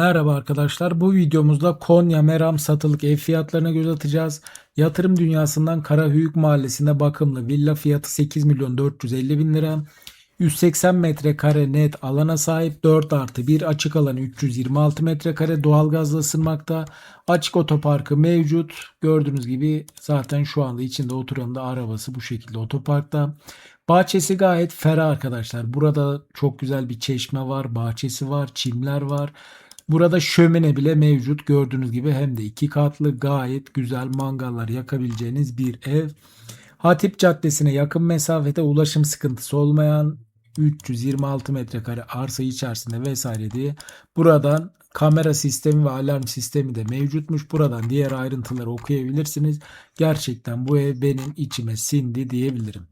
Merhaba arkadaşlar. Bu videomuzda Konya Meram satılık ev fiyatlarına göz atacağız. Yatırım dünyasından Karahüyük Mahallesi'nde bakımlı villa fiyatı 8 milyon 450 bin lira. 180 metrekare net alana sahip 4 artı 1 açık alanı 326 metrekare doğalgazla ısınmakta. Açık otoparkı mevcut. Gördüğünüz gibi zaten şu anda içinde oturan da arabası bu şekilde otoparkta. Bahçesi gayet ferah arkadaşlar. Burada çok güzel bir çeşme var, bahçesi var, çimler var. Burada şömine bile mevcut gördüğünüz gibi hem de iki katlı gayet güzel mangallar yakabileceğiniz bir ev. Hatip Caddesi'ne yakın mesafede ulaşım sıkıntısı olmayan 326 metrekare arsa içerisinde vesaire diye buradan kamera sistemi ve alarm sistemi de mevcutmuş. Buradan diğer ayrıntıları okuyabilirsiniz. Gerçekten bu ev benim içime sindi diyebilirim.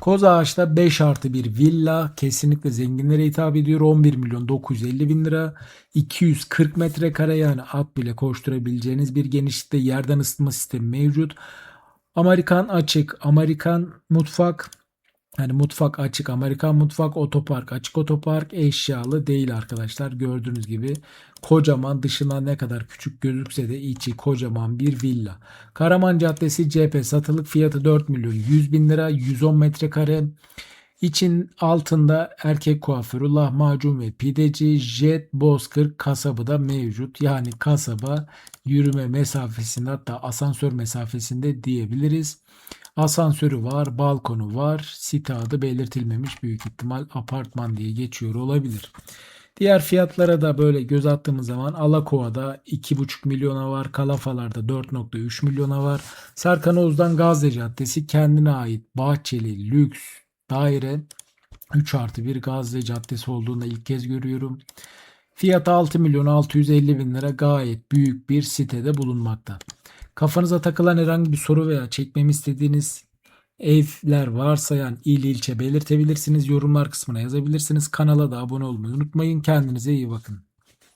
Koz Ağaç'ta 5 artı bir villa kesinlikle zenginlere hitap ediyor. 11 milyon 950 bin lira. 240 metrekare yani at bile koşturabileceğiniz bir genişlikte yerden ısıtma sistemi mevcut. Amerikan açık, Amerikan mutfak yani mutfak açık, Amerikan mutfak, otopark, açık otopark eşyalı değil arkadaşlar. Gördüğünüz gibi kocaman dışından ne kadar küçük gözükse de içi kocaman bir villa. Karaman Caddesi CHP satılık fiyatı 4 milyon 100 bin lira 110 metrekare. İçin altında erkek kuaförü, lahmacun ve pideci, jet, bozkır kasabı da mevcut. Yani kasaba yürüme mesafesinde hatta asansör mesafesinde diyebiliriz. Asansörü var, balkonu var. Site adı belirtilmemiş büyük ihtimal apartman diye geçiyor olabilir. Diğer fiyatlara da böyle göz attığımız zaman Alakova'da 2,5 milyona var. Kalafalar'da 4,3 milyona var. Serkan Oğuz'dan Gazze Caddesi kendine ait bahçeli, lüks daire 3 artı 1 Gazze Caddesi olduğunda ilk kez görüyorum. Fiyatı 6 milyon 650 bin lira gayet büyük bir sitede bulunmakta. Kafanıza takılan herhangi bir soru veya çekmemi istediğiniz evler varsa yani il ilçe belirtebilirsiniz. Yorumlar kısmına yazabilirsiniz. Kanala da abone olmayı unutmayın. Kendinize iyi bakın.